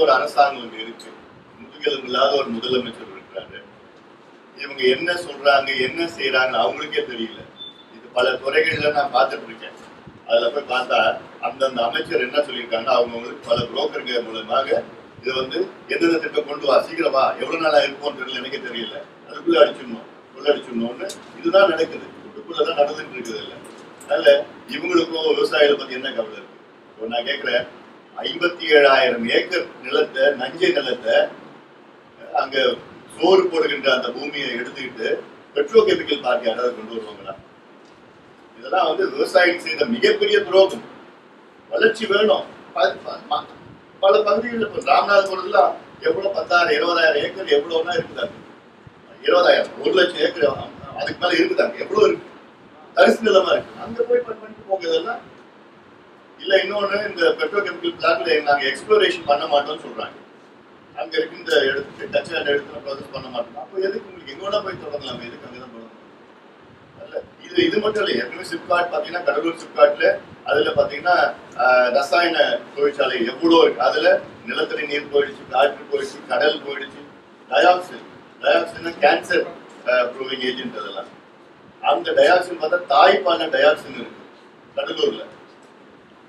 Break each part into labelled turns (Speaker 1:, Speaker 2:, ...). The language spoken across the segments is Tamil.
Speaker 1: ஒரு அரசாங்கம் இருக்கு. இந்துக்கள் இல்லாத ஒரு முதலமைச்சர் இருக்கிறாரு. இவங்க என்ன சொல்றாங்க என்ன செய்யறாங்க அவங்களுக்கே தெரியல. இது பல துறைகள்ல நான் பார்த்துட்டு இருக்கேன். அதுல போய் பார்த்தா அந்தந்த அமைச்சர் என்ன சொல்லியிருக்காங்க அவங்கவுங்களுக்கு பல புரோக்கருங்க மூலமாக இது வந்து எந்தெந்த திட்டம் கொண்டு வா சீக்கிரமா எவ்வளவு நாளா இருப்போம் தெரியல எனக்கே தெரியல. அதுக்குள்ள அடிச்சிடணும் உள்ள அடிச்சிடணும்னு இதுதான் நடக்குது. இதுக்குள்ளதான் நடந்துட்டு இருக்குது. இல்ல அதனால இவங்களுக்கும் விவசாயிகளை பத்தி என்ன கவலை இருக்கு? இப்போ நான் கேட்கிறேன் ஐம்பத்தி ஏழாயிரம் ஏக்கர் நிலத்தை நஞ்சை நிலத்தை அங்க சோறு போடுகின்ற அந்த பூமியை எடுத்துக்கிட்டு பெட்ரோ கெமிக்கல் பார்க்க யாராவது கொண்டு வருவாங்களா? இதெல்லாம் வந்து விவசாயிகள் செய்த மிகப்பெரிய துரோகம். வளர்ச்சி வேணும். பல பகுதிகளில் இப்போ ராமநாதபுரத்துல எவ்வளவு பத்தாயிரம் இருபதாயிரம் ஏக்கர் எவ்வளோன்னா இருக்குதாங்க இருபதாயிரம் ஒரு லட்சம் ஏக்கர் அதுக்கு மேல இருக்குதாங்க எவ்வளவு இருக்கு? தரிசு நிலமா இருக்கு. அங்க போய் பண்ணிட்டு போகிறதெல்லாம் இல்ல இன்னொன்னு இந்த பெட்ரோ கெமிக்கல் பிளான்ட்ல நாங்க எக்ஸ்ப்ளோரேஷன் பண்ண மாட்டோம்னு சொல்றாங்க. அங்க இருக்கு இந்த எடுத்து டச் அண்ட் எடுத்து ப்ராசஸ் பண்ண மாட்டோம். அப்போ எதுக்கு உங்களுக்கு எங்கோட போய் தொடங்கலாம்? எதுக்கு அங்கதான் தொடங்கலாம் இது இது மட்டும் இல்லை ஏற்கனவே சிப்காட் பாத்தீங்கன்னா கடலூர் சிப்காட்ல அதுல பாத்தீங்கன்னா ரசாயன தொழிற்சாலை எவ்வளோ இருக்கு. அதுல நிலத்தடி நீர் போயிடுச்சு காற்று போயிடுச்சு கடல் போயிடுச்சு. Dioxin dioxin cancer proving agent அதெல்லாம். அந்த டயாக்சின் பார்த்தா தாய்ப்பான டயாக்சின் இருக்கு கடலூர்ல.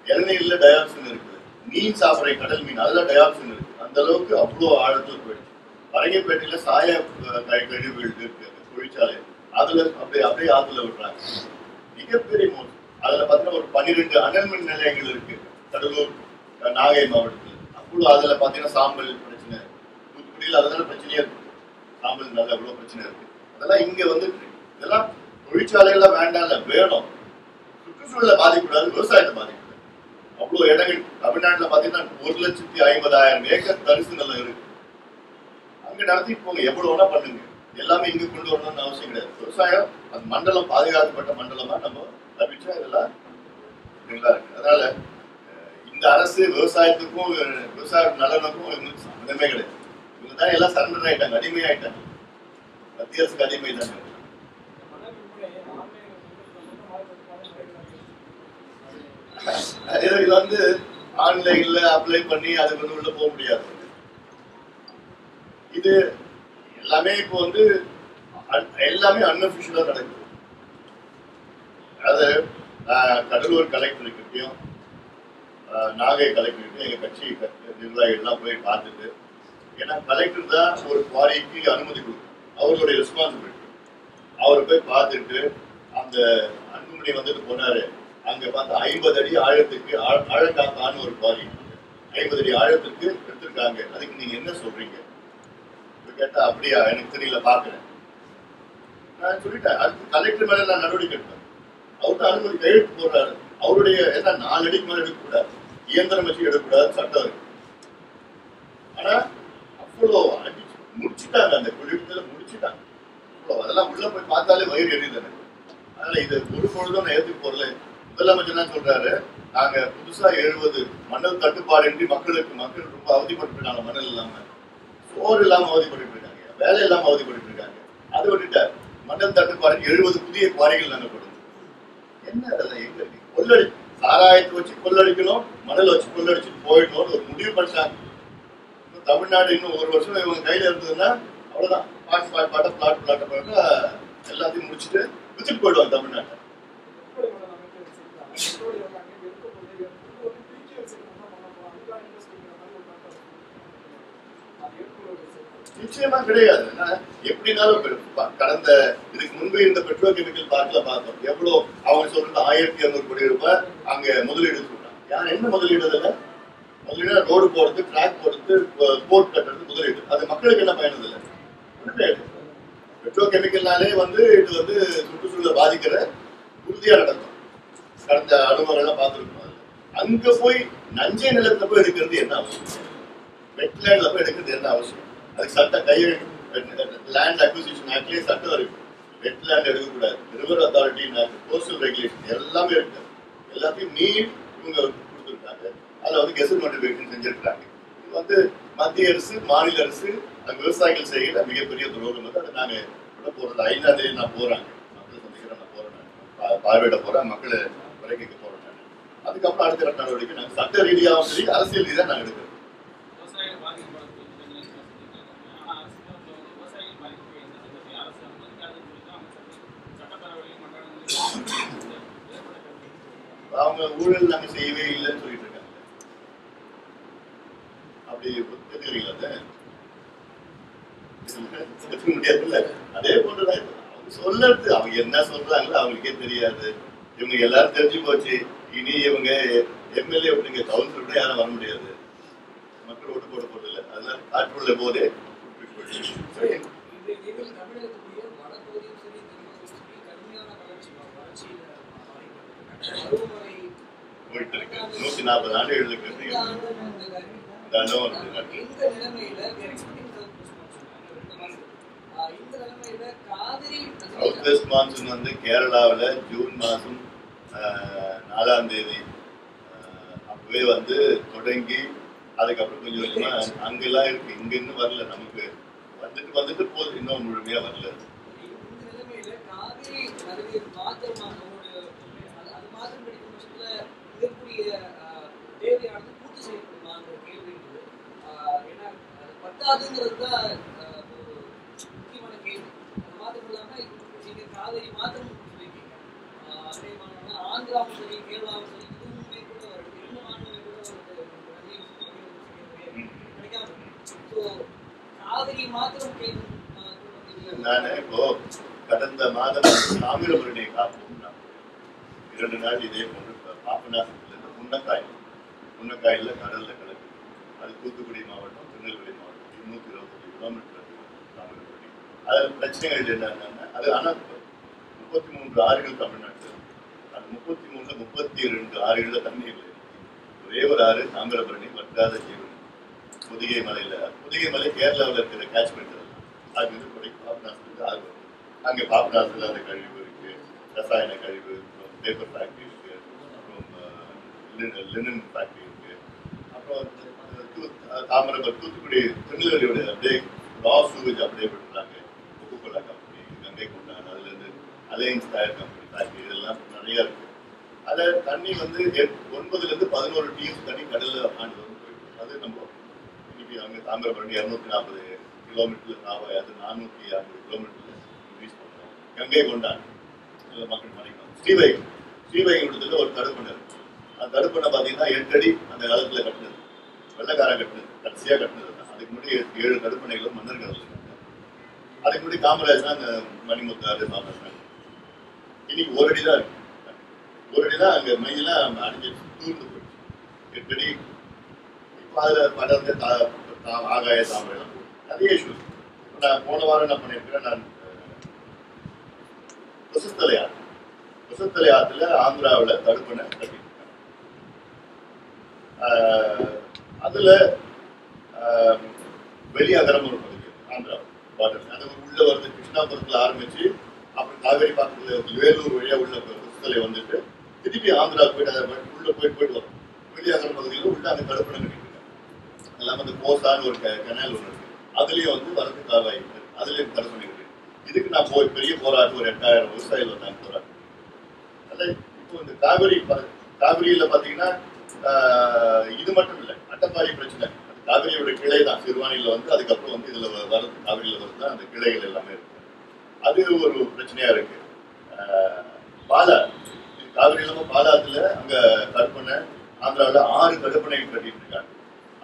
Speaker 1: இளநீர்ல டயாக்சின் இருக்குது மீன் சாப்பிடுற கடல் மீன் அதுல டயாக்சின் இருக்கு. அந்த அளவுக்கு அவ்வளோ ஆழத்தில் போயிடுச்சு. பரங்கிப்பேட்டையில சாய கழிவுகள் இருக்கு. அந்த தொழிற்சாலை அதுல அப்படியே அப்படியே ஆத்துல விடுறாங்க. மிகப்பெரிய மோசம். அதுல பாத்தீங்கன்னா ஒரு பன்னிரெண்டு அனல் மின் நிலையங்கள் இருக்கு. கடலூர் நாகை மாவட்டத்தில். அவ்வளோ அதுல பாத்தீங்கன்னா சாம்பல் பிரச்சனை. தூத்துக்குடியில் அதனால பிரச்சனையே இருக்கு. சாம்பல் நல்ல அவ்வளோ பிரச்சனை இருக்கு. அதெல்லாம் இங்க வந்து இதெல்லாம் தொழிற்சாலைகள்லாம் வேண்டாம் இல்ல வேணும். சுற்றுச்சூழலை பாதிக்கூடாது விவசாயத்தை பாதிக்கூடாது அவ்வளவு இடங்கள் தமிழ்நாட்டுல பாத்தீங்கன்னா ஒரு லட்சத்தி ஐம்பதாயிரம் ஏக்கர் தரிசு நிலம் இருக்கு. அங்க நடத்திட்டு போங்க எவ்வளவு வேணா பண்ணுங்க. எல்லாமே இங்க கொண்டு வரணும்னு அவசியம் கிடையாது. விவசாயம் அந்த மண்டலம் பாதுகாக்கப்பட்ட மண்டலமா நம்ம தப்பிச்சா இதெல்லாம் நல்லா இருக்கு. அதனால இந்த அரசு விவசாயத்துக்கும் விவசாய நலனுக்கும் சம்மந்தமே கிடையாது. இவங்க தான் எல்லாம் சரண்டர் ஆயிட்டாங்க அடிமை ஆயிட்டாங்க மத்திய அரசுக்கு அடிமை தாங்க இது இது வந்து ஆன்லைன்ல அப்ளை பண்ணி அதுக்கு வந்து உள்ள போக முடியாது. இது எல்லாமே இப்போ வந்து அ- எல்லாமே அன்அபிஷியலா நடக்குது. அது ஆஹ், கடலூர் கலெக்டர் கிட்டயும் ஆஹ், நாகை கலெக்டர்கிட்டையும் எங்க கட்சி நிர்வாகிகள்லாம் போய் பார்த்துட்டு ஏன்னா கலெக்டர் தான் ஒரு குவாரிக்கு அனுமதி கொடுக்கும். அவருடைய ரெஸ்பான்சிபிலிட்டி அவர் போய் பார்த்துட்டு அந்த அன்புமணி வந்துட்டு போனாரு. அங்க பார்த்தா ஐம்பது அடி ஆழத்துக்கு ஆழ- ஒரு பாரி ஐம்பது அடி ஆழத்துக்கு எடுத்திருக்காங்க. அதுக்கு நீங்க என்ன சொல்றீங்க? கேட்டா அப்படியா? எனக்கு தெரியல பாக்குறேன் நான் சொல்லிட்டேன். அதுக்கு கலெக்டர் மேல நான் நடவடிக்கை எடுப்பேன் அவர்கிட்ட அனுமதி கையெழுத்து போடுறாரு. அவருடைய ஏன்னா நாலு அடிக்கு மேல எடுக்கக்கூடாது. இயந்திரம் வச்சு எடுக்கக்கூடாது சட்டம் இருக்கு. ஆனா அவ்வளோ அடிச்சு முடிச்சுட்டாங்க. அந்த குளிர்ல முடிச்சுட்டாங்க. அவ்வளோ. அதெல்லாம் உள்ள போய் பார்த்தாலே வயிறு எரியுது எனக்கு. அதனால இது ஒரு பொழுதும் நான் ஏற்றுக்கு போறல முதலமைச்சர் என்ன சொல்றாரு நாங்க புதுசா எழுபது மணல் தட்டுப்பாடின்றி மக்களுக்கு மக்கள் ரொம்ப அவதிப்பட்டுருக்காங்க மணல் இல்லாம. சோறு இல்லாம அவதிப்பட்டு இருக்காங்க வேலை இல்லாம அவதிப்பட்டு இருக்காங்க அதை விட்டுட்டார் மணல் தட்டுப்பாடு எழுபது புதிய குவாரிகள் நாங்க கொடுத்தோம் என்ன அதெல்லாம் எங்க கொள்ளடி சாராயத்தை வச்சு கொள்ளடிக்கணும் மணல் வச்சு கொள்ளடிச்சுட்டு போயிடணும்னு ஒரு முடிவு பண்ணிட்டாங்க. தமிழ்நாடு இன்னும் ஒரு வருஷம் இவங்க கையில இருந்ததுன்னா அவ்வளவுதான். பாட்டு பாட்டு பாட்ட பிளாட் பிளாட்ட பாட்டு எல்லாத்தையும் முடிச்சுட்டு வித்துட்டு போயிடுவாங்க தமிழ்நாட்டை. நிச்சயமா கிடையாது. எப்படினாலும் கடந்த இதுக்கு முன்பு இருந்த பெட்ரோ கெமிக்கல் பார்க்கல பார்த்தோம். எவ்வளவு அவங்க சொல்றது ஆயிரத்தி இருநூறு கோடி ரூபாய் அங்க முதலீடு சொல்றாங்க யார் என்ன முதலீடு அதுல முதலீடு ரோடு போடுறது டிராக் போடுறது போர்ட் கட்டுறது முதலீடு. அது மக்களுக்கு என்ன பயனது இல்லை? ஒண்ணுமே இல்லை பெட்ரோ கெமிக்கல்னாலே வந்து இது வந்து சுற்றுச்சூழலை பாதிக்கிற உறுதியா நடக்கும். கடந்த அனுபவங்கள்லாம் பார்த்துருக்கோம் அங்க போய் நஞ்சை நிலத்துல போய் எடுக்கிறது என்ன அவசியம்? வெட்லேண்ட்ல போய் எடுக்கிறது என்ன அவசியம்? அதுக்கு சட்ட கையெழுத்து லேண்ட் அக்விசிஷன் ஆக்ட்லயே சட்டம் இருக்கு. வெட்லேண்ட் எடுக்கக்கூடாது. ரிவர் அத்தாரிட்டி கோஸ்டல் ரெகுலேஷன் எல்லாமே இருக்கு. எல்லாத்தையும் மீன் இவங்க கொடுத்துருக்காங்க. அதுல வந்து கெசட் நோட்டிபிகேஷன் செஞ்சிருக்காங்க இது வந்து மத்திய அரசு மாநில அரசு அந்த விவசாயிகள் செய்கிற மிகப்பெரிய துரோகம் வந்து அதை நாங்கள் விட போறது. தேதி நான் போறாங்க மக்களை சந்திக்கிறேன் நான் போகிறேன் பார்வையிட போகிறேன் மக்களை குறை கேட்க போறோம். அதுக்கப்புறம் அடுத்த கட்ட நடவடிக்கை நாங்க சட்ட ரீதியாகவும் சரி அரசியல் ரீதியாக நாங்க எடுக்கிறோம் அவங்க ஊழல் நாங்க செய்யவே இல்லைன்னு சொல்லிட்டு இருக்காங்க அப்படி ஒத்துக்கிறீங்களா அதை? ஒத்துக்க முடியாதுல்ல அதே போன்றுதான். அவங்க சொல்றது அவங்க என்ன சொல்றாங்களோ அவங்களுக்கே தெரியாது இவங்க எல்லாரும் தெரிஞ்சு போச்சு. இனி இவங்க எம்எல்ஏ அப்படிங்க கவுன்சிலர் கூட யாரும் வர முடியாது. மக்கள் ஓட்டு போட போறது இல்லை. அதெல்லாம் காற்றுள்ள போதே போயிட்டு இருக்கு நூத்தி நாற்பது ஆண்டுகளுக்கு
Speaker 2: இந்த
Speaker 1: அனுபவம் சவுத் வெஸ்ட் மான்சூன் வந்து கேரளாவில் ஜூன் மாதம் நாலாம் தேதி. அப்பவே வந்து தொடங்கி அதுக்கப்புறம் கொஞ்சம் கொஞ்சமாக அங்கெல்லாம் இருக்கு. இங்க வரல நமக்கு. வந்துட்டு வந்துட்டு போது. இன்னும் முழுமையா வரல.
Speaker 2: இந்த நிலைமையில காவிரி நதியை மாத்திரமாக ஒரு அது அது மாத்திரம் பிடிக்கும் பட்சத்துல இதற்குரிய ஆஹ், தேவையானது பூர்த்தி செய்யப்படுமாங்கிற கேள்வி இருக்குது ஆஹ், ஏன்னா அது பத்தாதுங்கிறது தான் ஆஹ், ஒரு முக்கியமான கேள்வி அது மாத்திரம் இல்லாம நீங்க காவிரி மாத்திரம் சொல்லியிருக்கீங்க ஆஹ், அதே மாதிரி ஆந்திராவும் சரி கேரளாவும் சரி இதுவுமே கூட வருது இரண்டு மாநிலங்கள் கூட வருது நதியை சுத்தி கிடைக்காம ஸோ காவிரி மாத்திரம் கேள்வி ஆஹ், கொண்டு வந்தீங்க.
Speaker 1: நான் இப்போ கடந்த மாதம் தாமிரபரணியை காப்போம் இரண்டு நாள் இதே போன்று பாப்பநாசத்திலிருந்து முன்னக்காய் முன்னக்காயில கடல்ல கிடக்கு. அது தூத்துக்குடி மாவட்டம் திருநெல்வேலி மாவட்டம் இருநூத்தி இருபத்தஞ்சு கிலோமீட்டர் தாமிரபுரணி அதில் பிரச்சனைகள் என்னன்னா அது ஆனால் முப்பத்தி மூன்று ஆறுகள் தமிழ்நாட்டில் அது முப்பத்தி மூணுல முப்பத்தி ரெண்டு ஆறுகள்ல தண்ணி இல்லை. ஒரே ஒரு ஆறு தாமிரபரணி வற்றாத ஜீவன் புதிகை மலையில புதிகை மலை கேரளாவில் இருக்கிற கேட்ச்மெண்ட் அது. வந்து கூட பாபநாசத்துக்கு ஆகும் அங்கே பாபநாசத்தில் அந்த கழிவு இருக்கு ரசாயன கழிவு அப்புறம் பேப்பர் ஃபேக்ட்ரி இருக்கு அப்புறம் லினன் ஃபேக்ட்ரி இருக்கு. அப்புறம் வந்து தூத்துக்குடி திருநெல்வேலியோட அப்படியே ரா சூவேஜ் அப்படியே பண்ணுறாங்க கொக்கோகோலா கம்பெனி கங்கை கொண்டாங்க அதுலேருந்து அலையன்ஸ் டயர் கம்பெனி ஃபேக்ட்ரி இதெல்லாம் நிறைய இருக்கு. அதில் தண்ணி வந்து எட்- ஒன்பதுலேருந்து பதினோரு டிஎம் தண்ணி கடலில் ஆண்டு வந்து போயிட்டு அது நம்ம இன்னைக்கு அங்கே தாமிரபரணி இரநூத்தி நாற்பது கிலோமீட்டர் நாற்பது அது நானூற்றி ஐம்பது கிலோமீட்டர் ரீச் பண்ணுறோம் கங்கை கொண்டான் மக்கள் மறைக்கணும் ஸ்ரீவைகம் ஸ்ரீவைகுண்டத்தில் ஒரு தடுப்பணை இருக்கு அந்த தடுப்பணை பார்த்தீங்கன்னா எட்டு அந்த காலத்துல கட்டினது. வெள்ளக்காரன் கட்டினது. கடைசியாக கட்டினது தான் அதுக்கு முன்னாடி ஏழு- தடுப்பணைகளும் மன்னர் காலத்தில் அதுக்கு முன்னாடி காமராஜ் தான் அந்த மணிமுத்தாரு மாமன் இன்னைக்கு ஒரு அடி தான் இருக்கு. ஒரு அடி தான் அங்கே மையெல்லாம் அடிஞ்சு தூர்ந்து போயிடுச்சு எட்டு அடி. இப்போ அதில் படர்ந்து தாம் ஆகாய தாமரை அதே இஷ்யூஸ் நான் போன வாரம் என்ன பண்ணியிருக்கிறேன் நான் கொசுத்தலை ஆறு கொசுத்தலை ஆற்றுல ஆந்திராவில் தடுப்பணை கட்டியிருக்கேன் ஆஹ் அதுல ஆஹ் ஒரு பகுதி ஆந்திரா பார்டர் அது உள்ள வந்து கிருஷ்ணாபுரத்துல ஆரம்பிச்சு அப்புறம் காவேரி பக்கத்துல வேலூர் வழியா உள்ள கொசுத்தலை வந்துட்டு திருப்பி ஆந்திரா போயிட்டு அதை உள்ளே உள்ள போயிட்டு போயிட்டு வரும். வெளியகரம் பகுதியில் உள்ள அந்த தடுப்பணை எல்லாம் வந்து கோசான்னு ஒரு கெனால் ஒன்று இருக்கு. வந்து வரது கால்வாய் அதுலேயும் தடை தடுப்பணை இதுக்கு நான் போய் பெரிய போராட்டம் ஒரு எட்டாயிரம் விவசாயிகள் வந்தாங்க போராட்டம் அதில் இப்போ இந்த காவிரி காவிரியில் பார்த்தீங்கன்னா இது மட்டும் இல்லை அட்டப்பாடி பிரச்சனை. அது காவிரியோட கிளை தான். சிறுவாணியில வந்து அதுக்கப்புறம் வந்து இதில் வரது காவிரியில் வருது தான் அந்த கிளைகள் எல்லாமே இருக்கு. அது ஒரு பிரச்சனையா இருக்கு. பாலா. இது காவிரி இல்லாமல் பாலாத்துல அங்கே கற்பனை ஆந்திராவில் ஆறு கற்பனை கட்டிட்டு இருக்காங்க.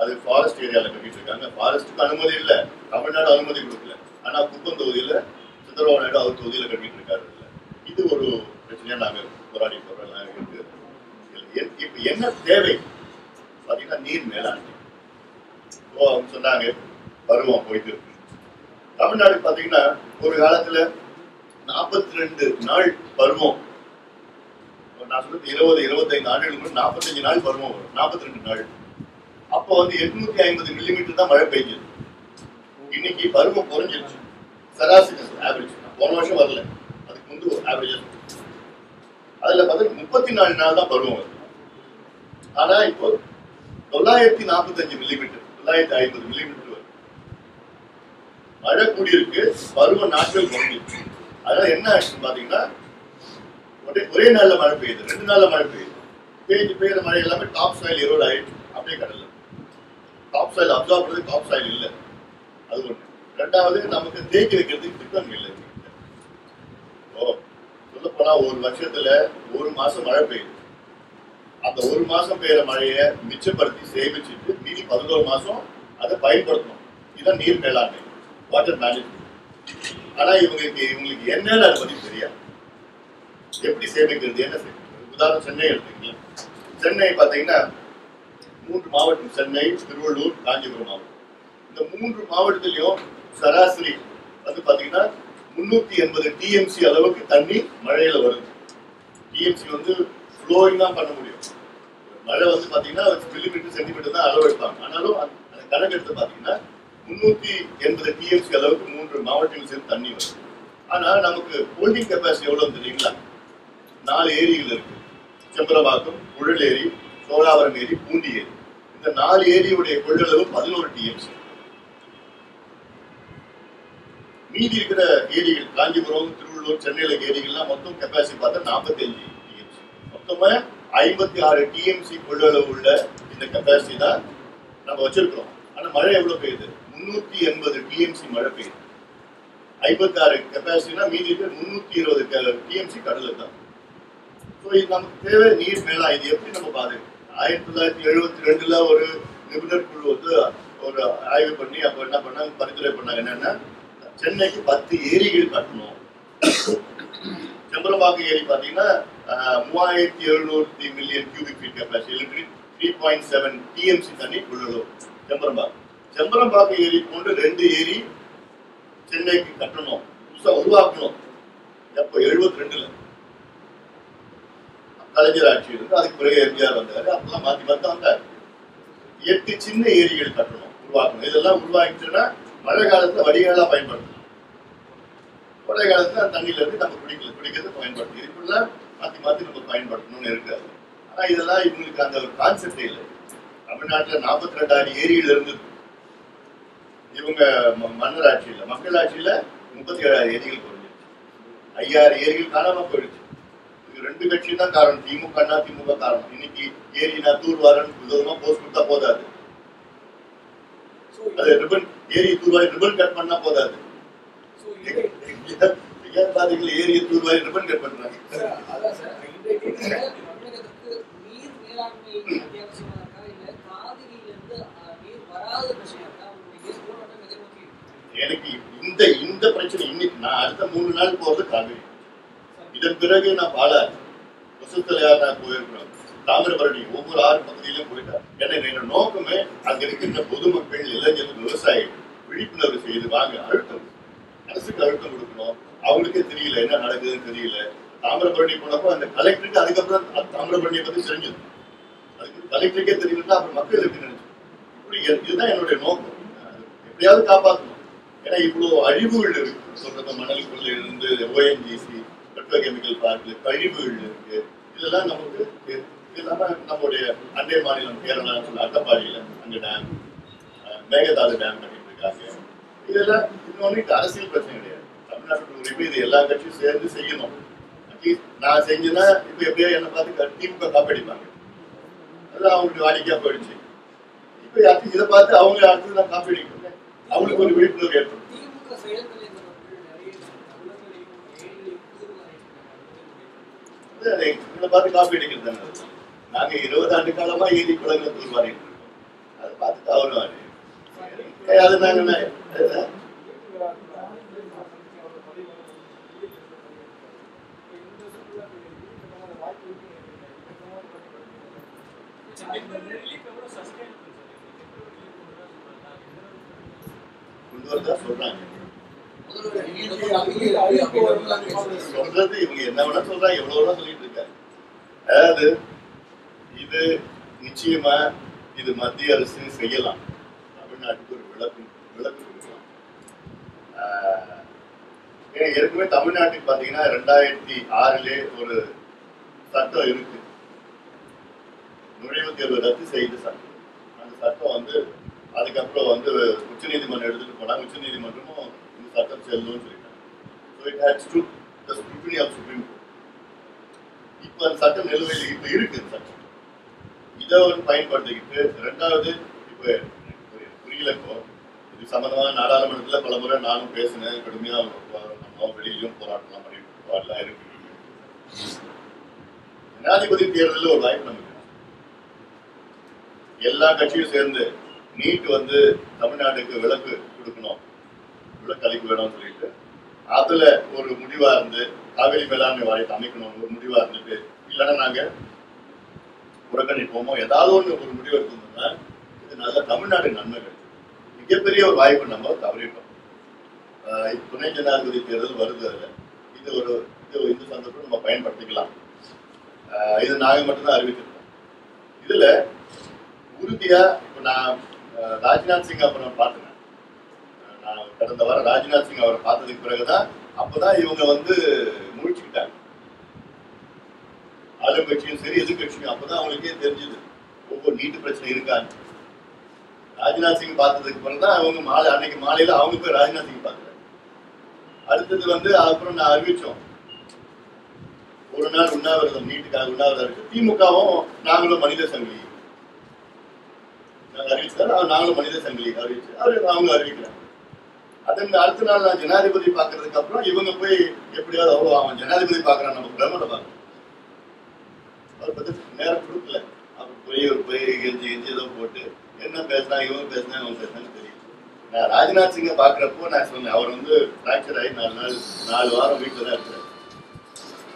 Speaker 1: அது ஃபாரஸ்ட் ஏரியாவில் கட்டிட்டு இருக்காங்க. ஃபாரஸ்ட்டுக்கு அனுமதி இல்லை. தமிழ்நாடு அனுமதி கொடுக்கல. ஆனால் குப்பம் தொகுதியில சுந்தரபாபு நாயுடு அவர் தொகுதியில கட்டிட்டு இருக்காரு இது ஒரு பிரச்சனையாக நாங்கள் போராடி போகிறோம் இருக்கு. இப்போ என்ன தேவை? பாத்தீங்கன்னா நீர் மேலாண்மை ஓ அவங்க சொன்னாங்க பருவம் போயிட்டு இருக்கு. தமிழ்நாடு பார்த்தீங்கன்னா ஒரு காலத்துல நாற்பத்தி ரெண்டு நாள் பருவம். நான் சொல்றது இருபது இருபத்தைந்து ஆண்டுகளுக்கு நாற்பத்தஞ்சு நாள் பருவம் வரும். நாற்பத்தி ரெண்டு நாள். அப்போ வந்து எட்நூத்தி ஐம்பது மில்லிமீட்டர் தான் மழை பெய்ஞ்சது. இன்னைக்கு பருவம் குறைஞ்சிருச்சு. சராசரி ஆவரேஜ் போன வருஷம் வரல. அதுக்கு முந்து ஒரு ஆவரேஜ் அதுல பார்த்தீங்கன்னா முப்பத்தி நாலு நாள் தான் பருவம் வருது. ஆனா இப்போ தொள்ளாயிரத்தி நாற்பத்தஞ்சு மில்லிமீட்டர் தொள்ளாயிரத்தி ஐம்பது மில்லிமீட்டர் வருது மழை கூடியிருக்கு. பருவ நாட்கள் குறைஞ்சிருக்கு அதனால என்ன ஆச்சுன்னு பாத்தீங்கன்னா ஒரே ஒரே நாள்ல மழை பெய்யுது. ரெண்டு நாள்ல மழை பெய்யுது. பெய்ஞ்சு பெய்யுற மழை எல்லாமே டாப் சாயில் எரோட் ஆயிடுச்சு. அப்படியே கடல் டாப் சாயில் அப்சார்ப் பண்ணி டாப் சாயில் இல்ல. அது ஒன்று ரெண்டாவது நமக்கு தேக்கி வைக்கிறதுக்கு திட்டம் இல்லை. ஓ சொல்ல போனா ஒரு வருஷத்துல ஒரு மாசம் மழை பெய்யுது. அந்த ஒரு மாசம் பெய்யுற மழையை மிச்சப்படுத்தி சேமிச்சுட்டு மீதி பதினோரு மாசம் அதை பயன்படுத்தணும். இதுதான் நீர் மேலாண்மை வாட்டர் மேனேஜ்மெண்ட் ஆனா இவங்களுக்கு இவங்களுக்கு என்னன்னு அதை பத்தி தெரியாது. எப்படி சேமிக்கிறது என்ன சேமிக்கிறது? உதாரணம் சென்னை எடுத்துக்கலாம் சென்னை பாத்தீங்கன்னா மூன்று மாவட்டம் சென்னை திருவள்ளூர் காஞ்சிபுரம் மாவட்டம் இந்த மூன்று மாவட்டத்திலையும் சராசரி வந்து பார்த்தீங்கன்னா முன்னூத்தி எண்பது டிஎம்சி அளவுக்கு தண்ணி மழையில வருது. டிஎம்சி வந்து ஃப்ளோயிங் தான் பண்ண முடியும். மழை வந்து பார்த்தீங்கன்னா மில்லிமீட்டர் சென்டிமீட்டர் தான் அளவு எடுப்பாங்க. ஆனாலும் அந்த கணக்கு எடுத்து பார்த்தீங்கன்னா முன்னூத்தி எண்பது டிஎம்சி அளவுக்கு மூன்று மாவட்டங்கள் சேர்ந்து தண்ணி வருது. ஆனால் நமக்கு ஹோல்டிங் கெப்பாசிட்டி எவ்வளோன்னு தெரியுங்களா? நாலு ஏரிகள் இருக்கு. செம்பரவாக்கம் குழல் ஏரி சோழாவரம் ஏரி பூண்டி ஏரி. இந்த நாலு ஏரியுடைய கொள்ளளவு பதினோரு டிஎம்சி மீதி இருக்கிற ஏரிகள் காஞ்சிபுரம் திருவள்ளூர் சென்னையில ஏரிகள்லாம் மொத்தம் கெப்பாசிட்டி பார்த்தா நாற்பத்தஞ்சு டிஎம்சி மொத்தமா ஐம்பத்தி ஆறு டிஎம்சி கொள்ளளவு உள்ள இந்த கெப்பாசிட்டி தான் நம்ம வச்சிருக்கிறோம். ஆனா மழை எவ்வளவு பெய்யுது? முன்னூத்தி எண்பது டிஎம்சி மழை பெய்யுது. ஐம்பத்தி ஆறு கெப்பாசிட்டினா மீதி இருக்கிற முன்னூத்தி இருபது டிஎம்சி கடலுக்கு தான். ஸோ இது நமக்கு தேவை நீர் மேலா இது எப்படி நம்ம பாதுகாக்கணும்? ஆயிரத்தி தொள்ளாயிரத்தி எழுபத்தி ரெண்டுல ஒரு நிபுணர் குழு வந்து ஒரு ஆய்வு பண்ணி அப்ப என்ன பண்ணாங்க பரிந்துரை பண்ணாங்க. என்னன்னா சென்னைக்கு பத்து ஏரிகள் கட்டணும். செம்பரம்பாக்கம் ஏரி பாத்தீங்கன்னா மூவாயிரத்தி எழுநூத்தி million cubic feet capacity three point seven TMC தண்ணி கொள்ளலும் செம்பரம்பாக்கம் செம்பரம்பாக்கம் ஏரி போன்று ரெண்டு ஏரி சென்னைக்கு கட்டணும். புதுசாக உருவாக்கணும். எப்போ எழுபத்தி ரெண்டுல. கலைஞர் ஆட்சி இருந்து அதுக்கு பிறகு எம்ஜிஆர் வந்தாரு. அப்பெல்லாம் மாத்தி மாத்தி வந்தார். எட்டு சின்ன ஏரிகள் கட்டணும் உருவாக்கணும். இதெல்லாம் உருவாக்கிட்டுன்னா மழை காலத்துல வடிகாலா பயன்படுத்தணும் கோடை காலத்துல அந்த தண்ணியில இருந்து நம்ம குடிக்கல குடிக்கிறது பயன்படுத்தணும் இதுக்குள்ள மாத்தி மாத்தி நம்ம பயன்படுத்தணும்னு இருக்காது ஆனா இதெல்லாம் இவங்களுக்கு அந்த ஒரு கான்செப்டே இல்லை. தமிழ்நாட்டுல நாற்பத்தி ரெண்டாயிரம் ஏரியில இருந்தது இவங்க ம- மன்னர் ஆட்சியில மக்கள் ஆட்சியில முப்பத்தி ஏழாயிரம் ஏரிகள் குறைஞ்சிருச்சு ஐயாயிரம் ஏரிகள் காணாம போயிடுச்சு. இது ரெண்டு கட்சி தான் காரணம். திமுக திமுக காரணம். இன்னைக்கு ஏரினா தூர்வாரன் விதமா போஸ்ட் கொடுத்தா போதாது. அது ரிபன் ஏரி தூர்வாரி ரிபன் கட் பண்ணா போதாது. ஏன் பாத்தீங்களா ஏரியை தூர்வாரி ரிபன் கட் பண்றாங்க? எனக்கு இந்த இந்த பிரச்சனை இன்னைக்கு நான் அடுத்த மூணு நாள் போறது காவிரி. இதன் பிறகு நான் பாலாறு வசுத்தலையார் நான் போயிருக்கிறோம் தாமிரபரணி ஒவ்வொரு ஆறு பகுதியிலும் போயிட்டார். ஏன்னா என்னோட நோக்கமே அங்க இருக்கின்ற பொதுமக்கள் இளைஞர்கள் விவசாயிகள் விழிப்புணர்வு செய்து வாங்க அழுத்தம். அரசுக்கு அழுத்தம் கொடுக்கணும். அவங்களுக்கே தெரியல என்ன நடக்குதுன்னு தெரியல. தாமிரபரணி போனப்போ அந்த கலெக்டருக்கு அதுக்கப்புறம் தாமிரபரணியை பத்தி தெரிஞ்சது. அதுக்கு கலெக்டருக்கே தெரியலன்னா அப்புறம் மக்கள் எப்படி நினைச்சு? இப்படி இதுதான் என்னுடைய நோக்கம். எப்படியாவது காப்பாற்றணும் ஏன்னா இவ்வளவு அழிவுகள் இருக்கு. சொல்றது மணலுக்குள்ள இருந்து ஓஎன்ஜிசி பெட்ரோகெமிக்கல் பார்க்ல கழிவுகள் இருக்கு. இதெல்லாம் நமக்கு தெ- இல்லாம நம்மளுடைய அண்டை மாநிலம் கேரளா அட்டப்பாடியில அங்க டேம் மேகதாது டேம் பண்ணிட்டு இருக்காங்க இதெல்லாம் இன்னொன்னு அரசியல் பிரச்சனை கிடையாது. தமிழ்நாட்டு உரிமை இது எல்லா கட்சியும் சேர்ந்து செய்யணும். நான் செஞ்சேன்னா இப்ப எப்படியோ என்ன பார்த்து க- திமுக காப்படிப்பாங்க. அது அவங்களுக்கு வாடிக்கையா போயிடுச்சு. இப்ப இதை பார்த்து அவங்க அடுத்து நான் காப்பாடிக்கணும் அவங்களுக்கு ஒரு விழிப்புணர்வு ஏற்படும்
Speaker 2: திமுக செயல் தலைவர்கள் நிறைய குளங்களையும் ஏரிகளையும் தூர்வாரிட்டு
Speaker 1: வந்து அதை இதை பார்த்து காப்பி அடிக்கிறது நாங்க இருபது ஆண்டு காலமா ஏறி குளங்களை தூர்வாரிட்டு இருக்கோம் அதை பார்த்துட்டு அவரும் அது. நாங்க கொண்டு வரதா சொல்றாங்க. சொல்றது இவங்க என்ன வேணா சொல்றா எவ்வளவு வேணா சொல்லிட்டு இருக்காரு. அதாவது இது நிச்சயமா இது மத்திய அரசு செய்யலாம். தமிழ்நாட்டுக்கு ஒரு விளக்கு விளக்கு கொடுக்கலாம். ஆஹ், ஏன்னா ஏற்கனவே தமிழ்நாட்டுக்கு பாத்தீங்கன்னா ரெண்டாயிரத்தி ஆறுலே ஒரு சட்டம் இருக்கு. நுழைவுத் தேர்வு ரத்து செய்த சட்டம். அந்த சட்டம் வந்து அதுக்கப்புறம் வந்து உச்சநீதிமன்றம் எடுத்துட்டு போனாங்க. உச்சநீதிமன்றமும் இந்த சட்டம் செல்லும்னு சொல்லிட்டாங்க So it had stood the scrutiny of Supreme Court. இப்ப அந்த சட்டம் நிலுவையில் இப்போ இருக்கு சட்டம். இதை வந்து பயன்படுத்திக்கிட்டு ரெண்டாவது இப்போ எனக்கு புரியல இது சம்பந்தமா நாடாளுமன்றத்துல பல முறை நானும் பேசினேன். கடுமையா நம்ம வெளியிலும் போராட்டம்லாம் பண்ணிட்டு இருக்கு. ஜனாதிபதி தேர்தலில் ஒரு வாய்ப்பு நமக்கு எல்லா கட்சியும் சேர்ந்து நீட் வந்து தமிழ்நாட்டுக்கு விளக்கு கொடுக்கணும். இடத்துல கழிவு வேணும்னு சொல்லிட்டு அதுல ஒரு முடிவா இருந்து காவிரி மேலாண்மை வாரியத்தை அமைக்கணும் ஒரு முடிவா இருந்துட்டு இல்லைன்னா நாங்க புறக்கணிப்போமோ ஏதாவது ஒண்ணு ஒரு முடிவு எடுத்தோம்னா இது நல்ல தமிழ்நாடு நன்மைகள். மிகப்பெரிய ஒரு வாய்ப்பு நம்ம தவறிட்டோம். ஆஹ் துணை ஜனாதிபதி தேர்தல் வருது அதுல. இது ஒரு இது இந்த சந்தர்ப்பம் நம்ம பயன்படுத்திக்கலாம். இது நாங்க மட்டும்தான் அறிவிச்சிருக்கோம். இதுல உறுதியா இப்ப நான் ராஜ்நாத் சிங் அப்புறம் பார்த்தேன் நான் கடந்த வாரம் ராஜ்நாத் சிங் அவரை பார்த்ததுக்கு பிறகுதான் அப்பதான் இவங்க வந்து முழிச்சுக்கிட்டாங்க. ஆளுங்கட்சியும் சரி எதிர்கட்சியும் அப்பதான் அவங்களுக்கே தெரிஞ்சது. ஒவ்வொரு நீட்டு பிரச்சனை இருக்கான்னு ராஜ்நாத் சிங் பார்த்ததுக்கு பிறகு தான் அவங்க மாலை அன்னைக்கு மாலையில அவங்க போய் ராஜ்நாத் சிங் பார்க்கல அடுத்தது வந்து அப்புறம் நான் அறிவிச்சோம். ஒரு நாள் உண்ணாவிரதம் நீட்டுக்காக உண்ணாவிரதம் இருக்கு. திமுகவும் நாங்களும் மனித சங்கிலி. நாங்க அறிவிச்சாரு நாங்களும் மனித சங்கிலி அறிவிச்சு அவரு அவங்க அறிவிக்கிறாங்க. அதன் அடுத்த நாள் நான் ஜனாதிபதி பார்க்கறதுக்கு அப்புறம் இவங்க போய் எப்படியாவது அவ்வளோ அவன் ஜனாதிபதி பாக்குறான் நம்ம பிரமண பார்க்கணும் அவர் பத்தி நேரம் கொடுக்கல. அவர் போய் ஒரு போய் எஞ்சி எஞ்சி ஏதோ போட்டு என்ன பேசினா இவங்க பேசினா இவங்க பேசினான்னு தெரியும் நான் ராஜ்நாத் சிங்கை பார்க்குறப்போ நான் சொன்னேன் அவர் வந்து ஃப்ராக்சர் ஆகி நாலு நாள் நாலு வாரம் வீட்டில் தான் இருக்கிறார்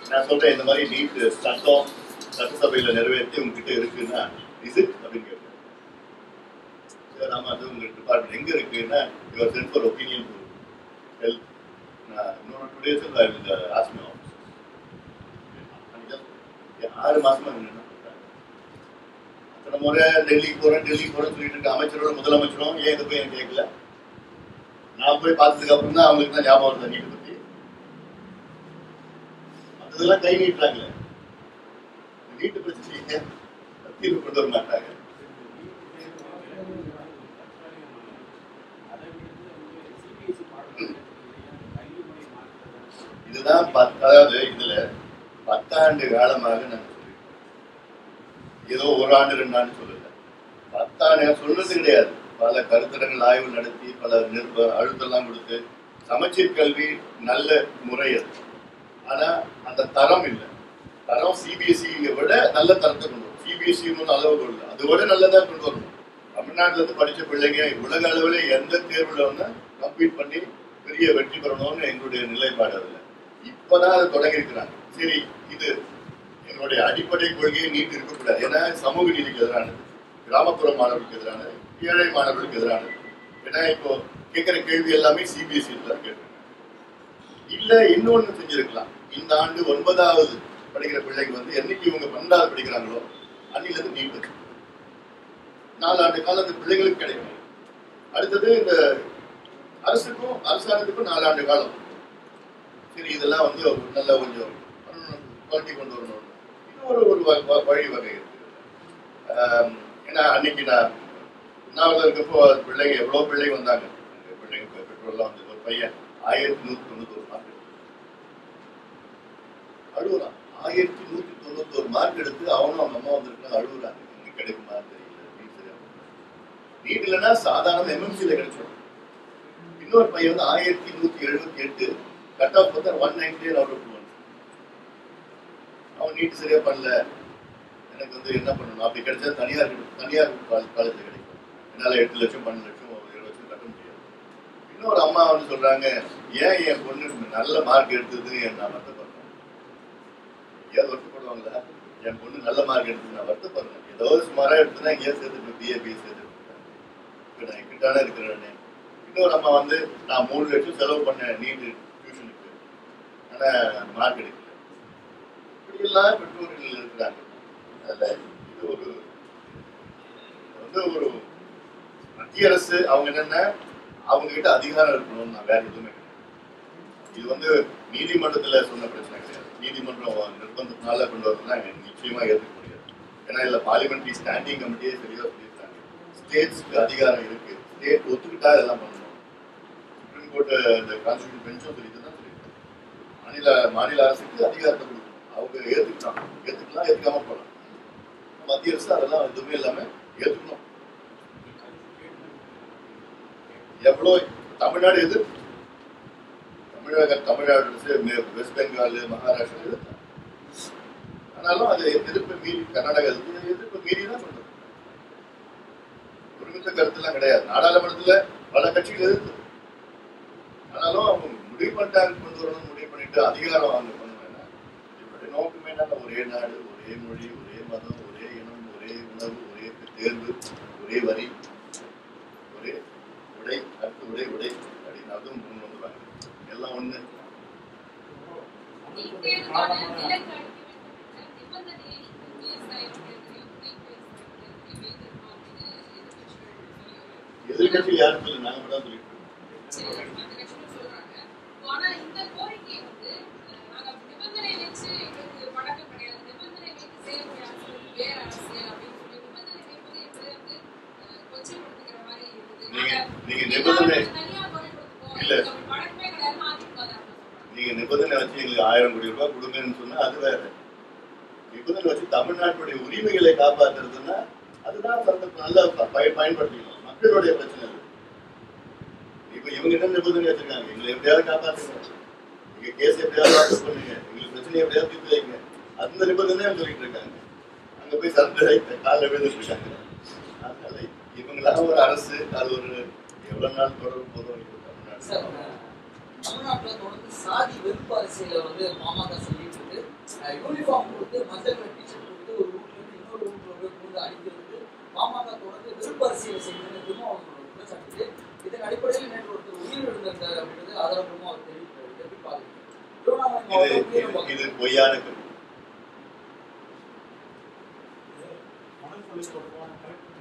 Speaker 1: நான் சொல்றேன் இந்த மாதிரி நீட் சட்டம் சட்டசபையில் நிறைவேற்றி உங்ககிட்ட இருக்குன்னா இஸ் இட் அப்படின்னு கேட்டேன். சரி ஆமா அது உங்க டிபார்ட்மெண்ட் எங்க இருக்குன்னா your sent for opinion health நான் இன்னொரு டூ டேஸ் இந்த ஆஸ்மி ஆஃபீஸ் ஆறு மாசமா என்னென்ன அத்தனை முறை டெல்லிக்கு போறேன் டெல்லிக்கு போறேன்னு சொல்லிட்டு இருக்க அமைச்சரோட முதலமைச்சரும் ஏன் இதை போய் எனக்கு கேட்கல? நான் போய் பார்த்ததுக்கு அப்புறம் தான் அவங்களுக்கு தான் ஞாபகம் வருது நீட்டை பத்தி. மற்றதெல்லாம் கை நீட்டுறாங்களே. நீட்டு பிரச்சனையை தீர்வு கொண்டு வர மாட்டாங்க. இதுதான் பத்- அதாவது இதுல பத்தாண்டு காலமாக நான் ஏதோ ஒரு ஆண்டு ரெண்டு ஆண்டு சொல்லல. பத்தாண்டு சொல்றது கிடையாது. பல கருத்தரங்கள் ஆய்வு நடத்தி பல நிருப அழுத்தெல்லாம் கொடுத்து சமச்சீர் கல்வி நல்ல முறை அது. ஆனா அந்த தரம் இல்லை. தரம் சிபிஎஸ்சியை விட நல்ல தரத்தை கொண்டு வரும். சிபிஎஸ்சி அளவு இல்லை. அதை விட நல்லதா கொண்டு வரணும். தமிழ்நாட்டுல இருந்து படிச்ச பிள்ளைங்க உலக அளவில் எந்த தேர்வுல வந்து கம்ப்ளீட் பண்ணி பெரிய வெற்றி பெறணும்னு எங்களுடைய நிலைப்பாடு அதில். இப்பதான் அதை தொடங்கி இருக்கிறாங்க சரி இது என்னுடைய அடிப்படை கொள்கையை நீட்டு இருக்கக்கூடாது. ஏன்னா சமூக நீதிக்கு எதிரானது. கிராமப்புற மாணவர்களுக்கு எதிரானது. ஏழை மாணவர்களுக்கு எதிரானது. ஏன்னா இப்போ கேட்கிற கேள்வி எல்லாமே சிபிஎஸ்சி தான் கேட்குறாங்க இல்ல இன்னொன்னு செஞ்சிருக்கலாம். இந்த ஆண்டு ஒன்பதாவது படிக்கிற பிள்ளைங்க வந்து என்னைக்கு இவங்க பன்னெண்டாவது படிக்கிறாங்களோ அன்னில இருந்து நீட்டு நாலு ஆண்டு காலம் அந்த பிள்ளைங்களுக்கு கிடைக்கும். அடுத்தது இந்த அரசுக்கும் அரசாங்கத்துக்கும் நாலு ஆண்டு காலம். சரி இதெல்லாம் வந்து ஒரு நல்ல கொஞ்சம் குவாலிட்டி கொண்டு வரணும். இது ஒரு ஒரு வ- வழி வகை இருக்கு. ஏன்னா அன்னைக்கு நான் நான் இருக்கப்போ பிள்ளைங்க எவ்வளோ பிள்ளைங்க வந்தாங்க. பிள்ளைங்க பெ- பெற்றோர்லாம் வந்து ஒரு பையன் ஆயிரத்தி நூற்றி தொண்ணூத்தொரு மார்க் அழுகுறான் ஆயிரத்தி நூற்றி தொண்ணூத்தொரு மார்க் எடுத்து அவனும் அவங்க அம்மா வந்திருக்காங்க அழுகுறாங்க இன்னைக்கு கிடைக்குமா தெரியல நீட் சரியா நீட் இல்லைன்னா சாதாரண எம்எம்சியில் கிடைச்சிடும். இன்னொரு பையன் வந்து ஆயிரத்தி நூற்றி எழுபத்தி எட்டு கட் ஆஃப் பார்த்தா ஒன் நைன்டி அவுட் ஆஃப் அவன் நீட் சரியாக பண்ணல. எனக்கு வந்து என்ன பண்ணணும்? அப்படி கிடைச்சா தனியார் தனியார் தனியார் காலேஜில் கிடைக்கும். என்னால் எட்டு லட்சம் பன்னெண்டு லட்சம் ஏழு லட்சம் கட்ட முடியாது. இன்னொரு அம்மா வந்து சொல்கிறாங்க ஏன் என் பொண்ணு நல்ல மார்க் எடுத்தது நான் வருத்தப்படுறேன். ஏன் வருத்தப்படுவாங்களா? என் பொண்ணு நல்ல மார்க் எடுத்தது நான் வருத்தப்படுறேன். ஏதோ சுமாராக எடுத்துனா எங்கேயா சேர்த்து பிஏ பிஏ சேர்த்து இப்போ நான் எங்கிட்டானே இருக்கிறேன்னு இன்னொரு அம்மா வந்து நான் மூணு லட்சம் செலவு பண்ணேன். நீட்டு ஆனா மார்க் எடுக்கல. இப்படியெல்லாம் பெற்றோர்கள் இருக்கிறாங்க. அதுல இது ஒரு வந்து ஒரு மத்திய அரசு அவங்க என்னன்னா அவங்க கிட்ட அதிகாரம் இருக்கணும் நான் வேற எதுவுமே கிடையாது. இது வந்து நீதிமன்றத்துல சொன்ன பிரச்சனை கிடையாது. நீதிமன்றம் நிர்பந்தத்தினால கொண்டு வரதுனா நிச்சயமா ஏற்றுக்க முடியாது. ஏன்னா இதில் பார்லிமெண்ட்ரி ஸ்டாண்டிங் கமிட்டியே சரியா சொல்லியிருக்காங்க. ஸ்டேட்ஸ்க்கு அதிகாரம் இருக்கு. ஸ்டேட் ஒத்துக்கிட்டா இதெல்லாம் பண்ணணும். சுப்ரீம் கோர்ட்டு இந்த கான்ஸ்டியூஷன் பெஞ்சும் சொல்லி மாநில மாநில அரசுக்கு அதிகாரத்தை கொடுக்கணும். அவங்க ஏற்றுக்கிட்டாங்க ஏத்துக்கலாம் ஏத்துக்காம போகலாம். மத்திய அரசு அதெல்லாம் எதுவுமே இல்லாம ஏத்துக்கணும். எவ்வளோ தமிழ்நாடு எது? தமிழக தமிழ்நாடு வெஸ்ட் பெங்கால் மகாராஷ்டிரா எதிர்ப்பு ஆனாலும் அது எதிர்ப்பு மீறி கர்நாடகா எதிர்ப்பு எதிர்ப்பு மீறி தான் சொல்றது. ஒருமித்த கருத்துலாம் கிடையாது. நாடாளுமன்றத்துல பல கட்சிகள் எதிர்த்து ஆனாலும் அவங்க முடிவு பண்ணிட்டாங்க கொண்டு வரணும் முடிவு அதிகாரம் அவங்க பண்ண நோக்கமே என்ன ஒரே நாடு ஒரே மொழி ஒரே மதம் ஒரே இனம் ஒரே உணவு ஒரே தேர்வு ஒரே வரி ஒரே உடை அடுத்த உடை உடை அப்படின்னு அதுவும் கொண்டு வந்துருவாங்க எல்லாம் ஒண்ணு. எதிர்கட்சி யாரும் இல்லை நாங்க மட்டும் தான் சொல்லிட்டு இருக்கோம்.
Speaker 3: ஆனா இந்த கோரிக்கை வந்து அஹ், நாங்க நிபந்தனை வச்சு எங்களுக்கு பழக்கம் கிடையாது. நிபந்தனை வைத்து செய்யக்கூடிய அரசியல் வேற அரசியல் அப்படின்னு சொல்லி நிபந்தனை வைப்பது எங்களை வந்து அஹ், கொச்சைப்படுத்துகிற மாதிரி இருக்குது.
Speaker 1: நீங்க- நிபந்தனை இல்ல. நீங்க நிபந்தனை வச்சு எங்களுக்கு ஆயிரம் கோடி ரூபாய் கொடுங்கன்னு சொன்னா அது வேற. நிபந்தனை வச்சு தமிழ்நாட்டுடைய உரிமைகளை காப்பாத்துறதுன்னா அதுதான் நல்லா நல்ல பயன்படுத்திக்கணும். மக்களுடைய பிரச்சனை அது. இப்ப இவங்க என்ன நிபந்தனை வச்சிருக்காங்க? எங்களை எப்படியாவது காப்பாத்துங்க. நீங்க கேஸ் எப்படியாவது வாபஸ் பண்ணுங்க. எங்களுக்கு பிரச்சனை எப்படியாவது தீர்த்து வைங்க. அந்த நிபந்தனை சொல்லிட்டு இருக்காங்க. அங்க போய் சந்தை ஆகி காலில் விழுந்துட்டு இருக்காங்க அதனால இவங்களாம் ஒரு அரசு அது ஒரு எவ்வளவு நாள் தொடரும் போதும் இப்போ தமிழ்நாடு
Speaker 2: சார் தமிழ்நாட்டில் தொடர்ந்து சாதி வெறுப்பு அரசியலை வந்து பாமக சொல்லிட்டு இருக்கு. யூனிஃபார்ம் கொடுத்து மஞ்சள் டிஷர்ட் கொடுத்து ஒரு ரூட்ல இன்னொரு ரூட்ல போய் கொண்டு அடிக்கிறது பாமக தொடர்ந்து வெறுப்பு அரசியலை அவங்களோட குற்றச்சாட்டு இதன் அடிப்படையில் நேற்று ஒருத்தர் உயிர் எழுந்தார் அப்படின்றது ஆதாரப்பூர்வமா அவர் இதை எப்படி பாக்குறீங்க?
Speaker 1: இது பொய்யான
Speaker 4: தொடர்பான கலெக்டர்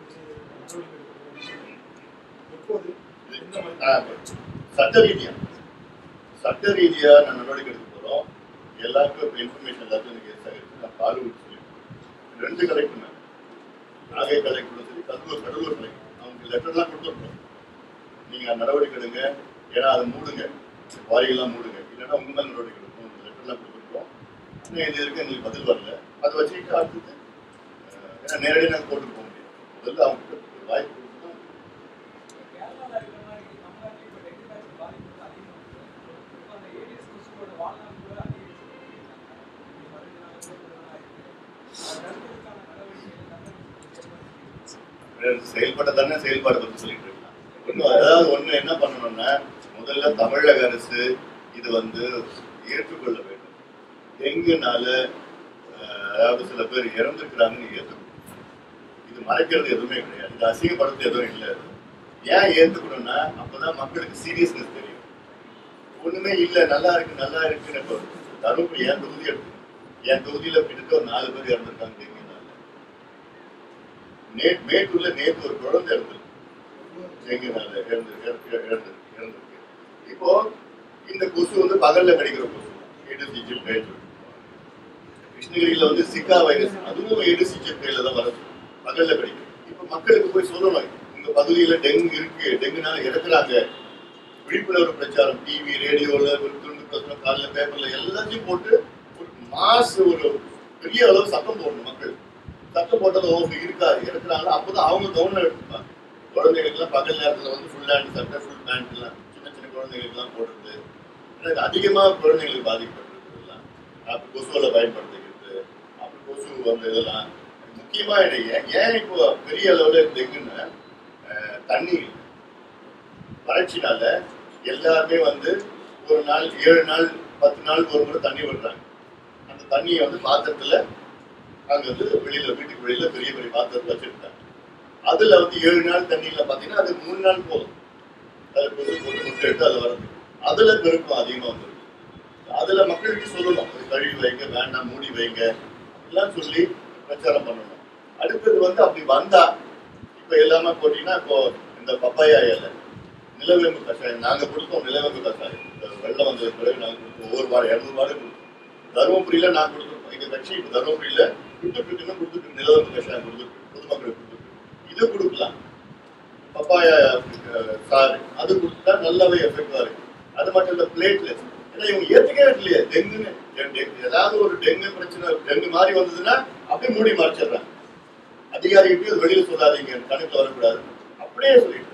Speaker 4: எப்போது?
Speaker 1: சட்ட ரீதியா. சட்ட ரீதியா நான் நடவடிக்கை எடுக்க போறோம். எல்லாருக்கும் இப்போ இன்ஃபர்மேஷன் எல்லாத்தையும் எனக்கு சேகரிச்சு நான் பாலுவுட் சொல்லியிருக்கேன் ரெண்டு கலெக்டர் நாகை கலெக்டரும் சரி கடலூர் கடலூர் கலெக்டர் அவங்க லெட்டர்லாம் கொடுத்துருக்கோம் நீங்க நடவடிக்கை எடுங்க. ஏன்னா அதை மூடுங்க. வாரியெல்லாம் மூடுங்க. இல்லைன்னா உங்க மேல நடவடிக்கை எடுக்கணும் லெட்டர்லாம் கொடுத்துருக்கோம். இன்னும் இது இருக்கு எங்களுக்கு பதில் வரல. அதை வச்சுக்கிட்டு அடுத்தது ஏன்னா நேரடியாக நாங்கள் போட்டு போக முடியும் முதல்ல அவங்களுக்கு வாய்ப்பு கொடுத்து தான்
Speaker 5: கேரளால இருக்கிற மாதிரி தமிழ்நாட்டில் இப்ப டெங்கு காய்ச்சல் பாதிப்பு வந்து அதிகமா இருக்கு. இப்ப அந்த ஏடிஎஸ் கொசுவோட வாழ்நாள் கூட அதிகரிச்சு இருக்காங்க. இந்த மருந்துனால தோற்றுதலா இருக்கு. அதை தடுக்கிறதுக்கான நடவடிக்கைகள் செயல்பட்ட
Speaker 1: செயல்பட தானே செயல்பாடு பற்றி சொல்லிட்டு இருக்கலாம் இன்னும் அதாவது ஒண்ணு என்ன பண்ணணும்னா முதல்ல தமிழக அரசு இது வந்து ஏற்றுக்கொள்ள வேண்டும். டெங்குனால அதாவது சில பேர் இறந்துருக்கிறாங்கன்னு ஏற்றுக்கணும் இது மறைக்கிறது எதுவுமே கிடையாது. இது அசிங்கப்படுத்து எதுவும் இல்லை. ஏன் ஏற்றுக்கணும்னா அப்பதான் மக்களுக்கு சீரியஸ்னஸ் தெரியும். ஒண்ணுமே இல்லை நல்லா இருக்கு நல்லா இருக்குன்னு இப்போ தருமபுரி என் தொகுதி எடுத்து என் தொகுதியில கிட்டத்தட்ட ஒரு நாலு பேர் இறந்துருக்காங்க டெங்குனால நேற்று மேட்டூர்ல நேற்று ஒரு குழந்தை இருந்திருக்கு டெங்குனால இறந்து இறந்து இறந்துருக்கு இப்போ இந்த கொசு வந்து பகல்ல கடிக்கிற கொசு. ஏடிஸ் இஜிப்ட் கிருஷ்ணகிரியில வந்து சிக்கா வைரஸ். அதுவும் ஏடிஸ் இஜிப்ட்ல தான் வர பகல்ல கடிக்கும். இப்போ மக்களுக்கு போய் சொல்லணும் உங்க பகுதியில டெங்கு இருக்கு டெங்குனால இறக்குறாங்க. விழிப்புணர்வு பிரச்சாரம் டிவி ரேடியோல ஒரு துண்டு பிரச்சனை காலைல பேப்பர்ல எல்லாத்தையும் போட்டு ஒரு மாசு ஒரு பெரிய அளவு சத்தம் போடணும் மக்கள் தட்டு போட்டது ஓகே இருக்காது. எடுக்கிறாங்க. அப்போதான் அவங்க கவனம் எடுத்துப்பாங்க குழந்தைகளுக்குலாம் பகல் நேரத்தில் வந்து ஃபுல் ஹேண்ட் சட்டை ஃபுல் பேண்ட்லாம் சின்ன சின்ன குழந்தைகளுக்குலாம் போடுறது எனக்கு அதிகமாக குழந்தைங்களுக்கு பாதிக்கப்படுறதுலாம் அப்புறம் கொசுவில் பயன்படுத்திக்கிறது அப்புறம் கொசு வந்த இதெல்லாம் முக்கியமாக இது ஏன் ஏன் இப்போ பெரிய அளவில் டெங்குன்னு தண்ணி வறட்சினால எல்லாருமே வந்து ஒரு நாள் ஏழு நாள் பத்து நாள் ஒரு முறை தண்ணி விடுறாங்க. அந்த தண்ணியை வந்து பாத்திரத்தில் அங்க வந்து வெளியில வீட்டுக்கு வெளியில பெரிய பெரிய பாத்திரத்துல வச்சிருக்காங்க அதுல வந்து ஏழு நாள் தண்ணியில பாத்தீங்கன்னா அது மூணு நாள் போதும். அதுல கொஞ்சம் போட்டு முட்டை எடுத்து அது வரது அதுல பெருக்கம் அதிகமா வந்துருக்கு அதுல மக்களுக்கு சொல்லணும். கழுவி வைங்க வேண்டாம் மூடி வைங்க. எல்லாம் சொல்லி பிரச்சாரம் பண்ணணும். அடுத்தது வந்து அப்படி வந்தா இப்ப எல்லாமே போட்டீங்கன்னா இப்போ இந்த பப்பாயா இலை நிலவேம்பு கஷாயம் நாங்க கொடுத்தோம் நிலவேம்பு கஷாயம் வெள்ளம் வந்தது பிறகு நாங்க கொடுத்தோம். ஒவ்வொரு வாரம் இரநூறு வாரம் கொடுத்தோம். தருமபுரியில நான் கொடுத்துருக்கோம் எங்க கட்சி இப்ப தருமபுரியில கொடுத்துட்டு இருக்குன்னு கொடுத்துட்டு நிலவரம் கஷாயம் கொடுத்துருக்கு பொதுமக்களுக்கு கொடுத்துருக்கு இது கொடுக்கலாம். பப்பாயா சாறு. அது கொடுத்தா நல்லாவே எஃபெக்டா இருக்கு. அது மட்டும் இல்ல பிளேட்லெஸ் ஏன்னா இவங்க ஏற்றுக்கவே இல்லையே. டெங்குன்னு. டெங்கு ஏதாவது ஒரு டெங்கு பிரச்சனை டெங்கு மாதிரி வந்ததுன்னா அப்படியே மூடி மறைச்சிடுறாங்க. அதிகாரிகிட்டையும் வெளியில் சொல்லாதீங்க. கணக்குல வரக்கூடாது. அப்படியே சொல்லிட்டு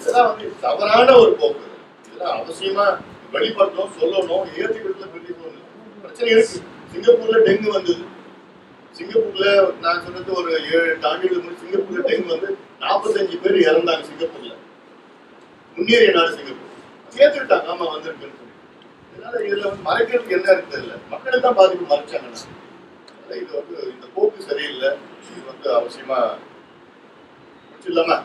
Speaker 1: இதெல்லாம் வந்து தவறான ஒரு போக்கு. இதெல்லாம் அவசியமா வெளிப்படுத்தணும் சொல்லணும். ஏத்துக்கிறதுல பெரிய பிரச்சனை இருக்கு. சிங்கப்பூர்ல டெங்கு வந்தது. சிங்கப்பூர்ல நான் சொன்னது ஒரு ஏழு எட்டு ஆண்டுகளுக்கு முன்னாடி சிங்கப்பூர்ல டெங்கு வந்து நாற்பத்தஞ்சு பேர் இறந்தாங்க சிங்கப்பூர்ல. முன்னேறிய நாடு சிங்கப்பூர். ஏத்துக்கிட்டாங்க ஆமா வந்திருக்குன்னு சொல்லி. இதனால இதுல வந்து மறைக்கிறதுக்கு என்ன இருக்கு தெரியல. மக்களுக்கு தான் பாதிப்பு மறைச்சாங்கன்னா அதனால இது வந்து இந்த போக்கு சரியில்லை. இது வந்து அவசியமா முடிச்சிடலாமா?